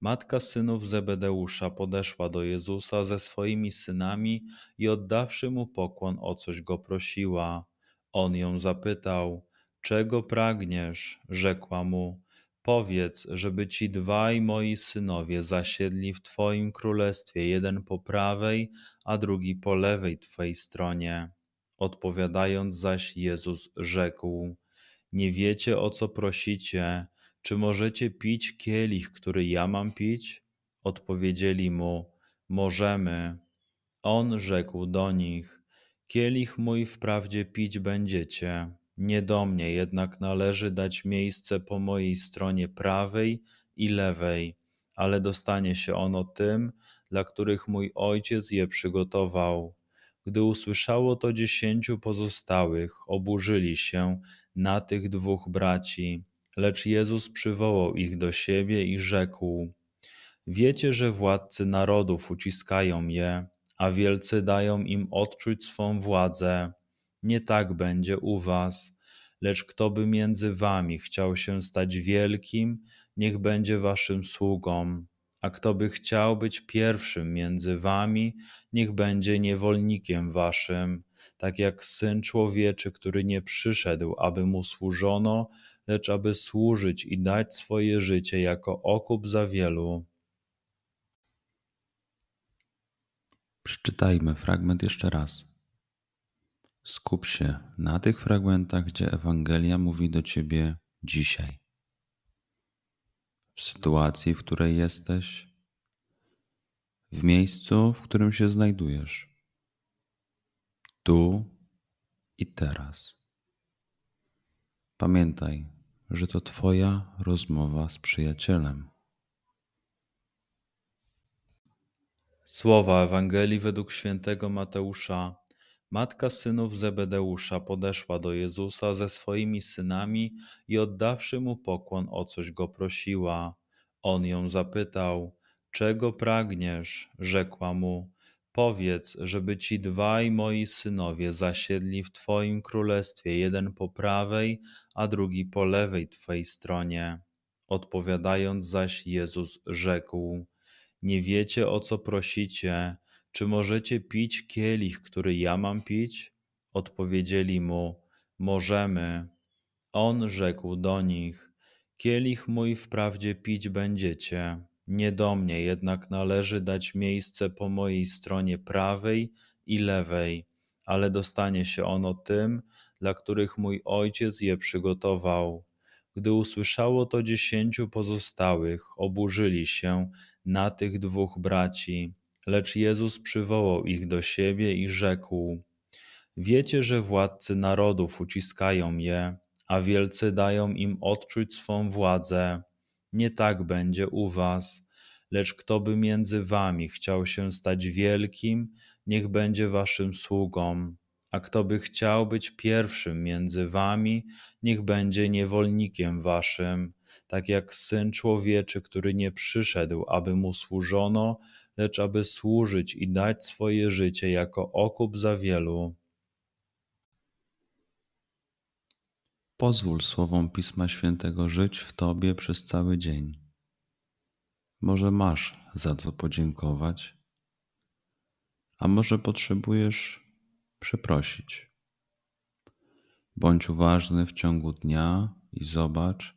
Matka synów Zebedeusza podeszła do Jezusa ze swoimi synami i oddawszy mu pokłon o coś go prosiła. On ją zapytał: Czego pragniesz? Rzekła mu: Powiedz, żeby ci dwaj moi synowie zasiedli w Twoim królestwie, jeden po prawej, a drugi po lewej Twej stronie. Odpowiadając zaś Jezus rzekł: Nie wiecie o co prosicie. Czy możecie pić kielich, który ja mam pić? Odpowiedzieli mu: Możemy. On rzekł do nich: Kielich mój wprawdzie pić będziecie, nie do mnie jednak należy dać miejsce po mojej stronie prawej i lewej, ale dostanie się ono tym, dla których mój ojciec je przygotował. Gdy usłyszało to dziesięciu pozostałych, oburzyli się na tych dwóch braci. Lecz Jezus przywołał ich do siebie i rzekł: Wiecie, że władcy narodów uciskają je, a wielcy dają im odczuć swą władzę. Nie tak będzie u was. Lecz kto by między wami chciał się stać wielkim, niech będzie waszym sługą. A kto by chciał być pierwszym między wami, niech będzie niewolnikiem waszym, tak jak syn człowieczy, który nie przyszedł, aby mu służono, lecz aby służyć i dać swoje życie jako okup za wielu. Przeczytajmy fragment jeszcze raz. Skup się na tych fragmentach, gdzie Ewangelia mówi do ciebie dzisiaj. W sytuacji, w której jesteś, w miejscu, w którym się znajdujesz, tu i teraz. Pamiętaj, że to Twoja rozmowa z przyjacielem. Słowa Ewangelii według świętego Mateusza. Matka synów Zebedeusza podeszła do Jezusa ze swoimi synami i oddawszy mu pokłon o coś go prosiła. On ją zapytał: Czego pragniesz? Rzekła mu: Powiedz, żeby ci dwaj moi synowie zasiedli w Twoim królestwie, jeden po prawej, a drugi po lewej Twej stronie. Odpowiadając zaś Jezus rzekł: Nie wiecie o co prosicie, czy możecie pić kielich, który ja mam pić? Odpowiedzieli mu: Możemy. On rzekł do nich: Kielich mój wprawdzie pić będziecie nie do mnie jednak należy dać miejsce po mojej stronie prawej i lewej, ale dostanie się ono tym, dla których mój ojciec je przygotował. Gdy usłyszało to dziesięciu pozostałych, oburzyli się na tych dwóch braci, lecz Jezus przywołał ich do siebie i rzekł: Wiecie, że władcy narodów uciskają je, a wielcy dają im odczuć swą władzę nie tak będzie u was. Lecz kto by między wami chciał się stać wielkim, niech będzie waszym sługą. A kto by chciał być pierwszym między wami, niech będzie niewolnikiem waszym, tak jak syn człowieczy, który nie przyszedł, aby mu służono, lecz aby służyć i dać swoje życie jako okup za wielu. Pozwól słowom Pisma Świętego żyć w Tobie przez cały dzień. Może masz za co podziękować, a może potrzebujesz przeprosić. Bądź uważny w ciągu dnia i zobacz,